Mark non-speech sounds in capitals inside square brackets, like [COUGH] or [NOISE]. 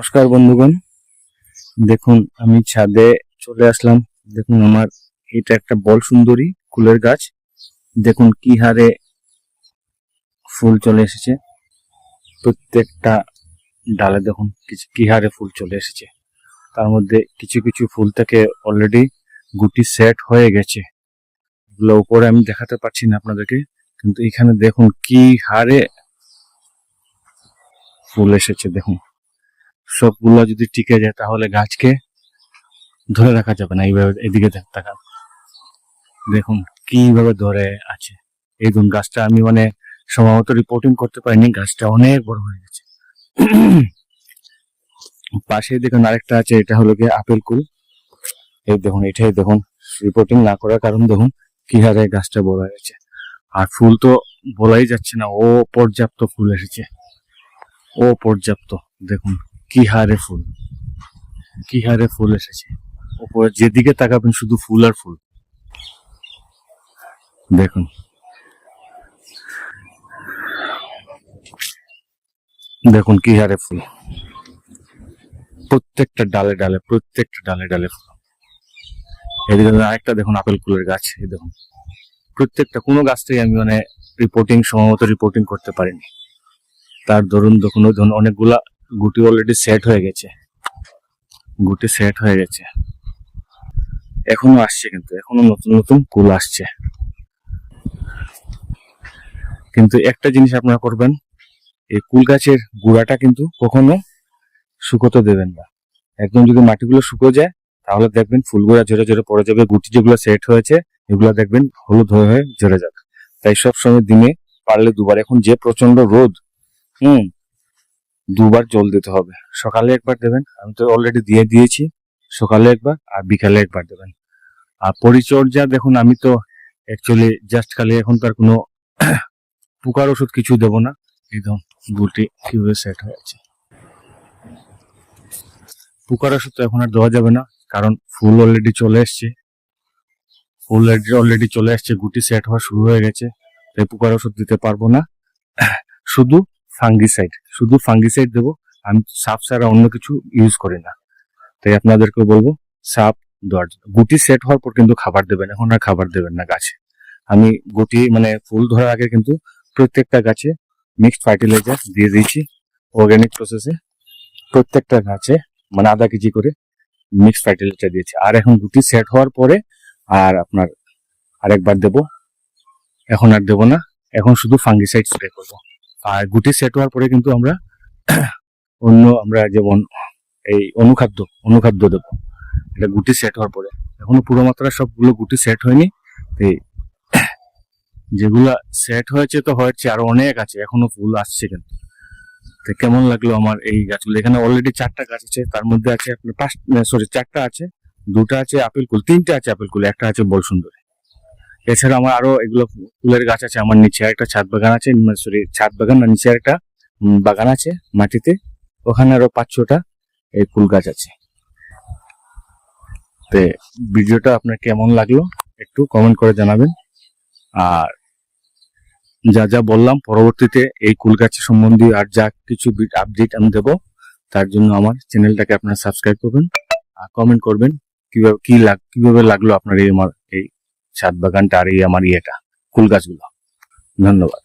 নমস্কার বন্ধুগণ। দেখুন, আমি ছাদে চলে আসলাম। দেখুন, আমার এটা একটা বল সুন্দরী ফুলের গাছ। দেখুন, কি হারে ফুল চলে এসেছে। প্রত্যেকটা ডালে দেখুন, কিছু, কি হারে ফুল চলে এসেছে। তার মধ্যে কিছু কিছু ফুল থেকে অলরেডি গুটি সেট হয়ে গেছে। এগুলো উপরে আমি দেখাতে পারছি না আপনাদেরকে, কিন্তু এখানে দেখুন, কি হারে ফুল এসেছে, দেখুন। সবগুলো যদি টিকে যায় তাহলে গাছকে ধরে রাখা যাবে না। এইভাবে এদিকে তাকান দেখুন কীভাবে ধরে আছে। এই দেখুন গাছটা আমি মানে সম্ভবত রিপোর্টিং করতে পারিনি, গাছটা অনেক বড় হয়ে গেছে। পাশে দেখুন আরেকটা আছে, এটা হলো গিয়ে আপেল কুল। এই দেখুন, এটাই দেখুন রিপোর্টিং না করার কারণ দেখুন কি হারে গাছটা বড় হয়ে গেছে। আর ফুল তো বলাই যাচ্ছে না, ও পর্যাপ্ত ফুল এসেছে। ও পর্যাপ্ত, দেখুন। কি হারে ফুল? কি হারে ফুল এসেছে? উপরে যেদিকে তাকাবেন শুধু ফুল আর ফুল। দেখুন। দেখুন কি হারে ফুল। প্রত্যেকটা ডালে ডালে, প্রত্যেকটা ডালে ডালে ফুল। এদিকে আরেকটা দেখুন আপেল ফুলের গাছ দেখুন। প্রত্যেকটা, কোনো গাছটাই আমি মানে রিপোর্টিং সম্ভবত রিপোর্টিং করতে পারিনি। তার দরুন দেখুন, ওই ধরুন অনেকগুলা গুটি অলরেডি সেট হয়ে গেছে। গুটি সেট হয়ে গেছে। এখনও আসছে কিন্তু, এখনও নতুন নতুন কুল আসছে। কিন্তু একটা জিনিস আপনারা করবেন, এই কুল গাছের গুড়াটা কিন্তু কখনো শুকোতে দেবেন না। একদম যদি মাটিগুলো শুকো যায়, তাহলে দেখবেন ফুলগুলা ঝরে ঝরে পড়ে যাবে, গুটি যেগুলো সেট হয়েছে, এগুলো দেখবেন হলুদ হয়ে হয়ে ঝরে যাবে। তাই সব সময় দিনে পারলে দুবার। এখন যে প্রচণ্ড রোদ, হুম দুবার জল দিতে হবে। সকালে একবার দেবেন, আমি তো অলরেডি দিয়ে দিয়েছি। সকালে একবার আর বিকালে একবার দেবেন। আর পরিচর্যা দেখুন, আমি তো অ্যাকচুয়ালি জাস্ট খালি এখন তার কোনো [COUGHS] পোকার ওষুধ কিছু দেবো না। একদম গুটি কীভাবে সেট হয়ে আছে। পোকার ওষুধ তো এখন আর দেওয়া যাবে না, কারণ ফুল অলরেডি চলে এসছে। ফুল অলরেডি চলে এসছে, গুটি সেট হওয়া শুরু হয়ে গেছে। তাই পোকার ওষুধ দিতে পারব না। [COUGHS] শুধু ফাঙ্গিসাইড শুধু ফাঙ্গিসাইড দেবো, আমি সাপ ছাড়া অন্য কিছু ইউজ করি না। তাই আপনাদেরকে বলব, সাপ দেওয়ার গুটি সেট হওয়ার পর কিন্তু খাবার দেবেন, এখন আর খাবার দেবেন না গাছে। আমি গুটি মানে ফুল ধরার আগে কিন্তু প্রত্যেকটা গাছে মিক্সড ফার্টিলাইজার দিয়ে দিয়েছি অর্গ্যানিক প্রসেসে প্রত্যেকটা গাছে মানে আধা কেজি করে মিক্সড ফার্টিলাইজার দিয়েছি। আর এখন গুটি সেট হওয়ার পরে আর আপনার আরেকবার দেব, এখন আর দেবো না, এখন শুধু ফাঙ্গিসাইড স্প্রে করব। আর গুটি সেট হওয়ার পরে কিন্তু আমরা অন্য আমরা যেমন এই অনুখাদ্য অনুখাদ্য দেবো। এটা গুটি সেট হওয়ার পরে। এখনও পুরো মাত্রা সবগুলো গুটি সেট হয়নি। এই যেগুলা সেট হয়েছে তো হয়েছে, আরও অনেক আছে। এখনও ফুল আসছে কিন্তু। তো কেমন লাগল আমার এই গাছগুলো? এখানে অলরেডি চারটা গাছ আছে। তার মধ্যে আছে আপনার পাঁচ সরি চারটা আছে, দুটো আছে আপেল কুল, তিনটে আছে আপেল কুল, একটা আছে বল সুন্দরী এছাড়া আমার আরও এগুলো ফুলের গাছ আছে, আমার নিচে একটা ছাদ বাগান আছে সরি ছাদ বাগান না, নিচে একটা বাগান আছে মাটিতে। ওখানে আরও পাঁচ ছটা এই ফুল গাছ আছে। তো ভিডিওটা আপনার কেমন লাগল একটু কমেন্ট করে জানাবেন। আর যা যা বললাম, পরবর্তীতে এই কুল গাছের সম্বন্ধে আর যা কিছু আপডেট আমি দেবো, তার জন্য আমার চ্যানেলটাকে আপনারা সাবস্ক্রাইব করবেন, আর কমেন্ট করবেন কীভাবে কি লাগ কীভাবে লাগল আপনার এই আমার এই ছাদ বাগানটা আর এই আমার ইয়েটা ফুল গাছগুলো। ধন্যবাদ।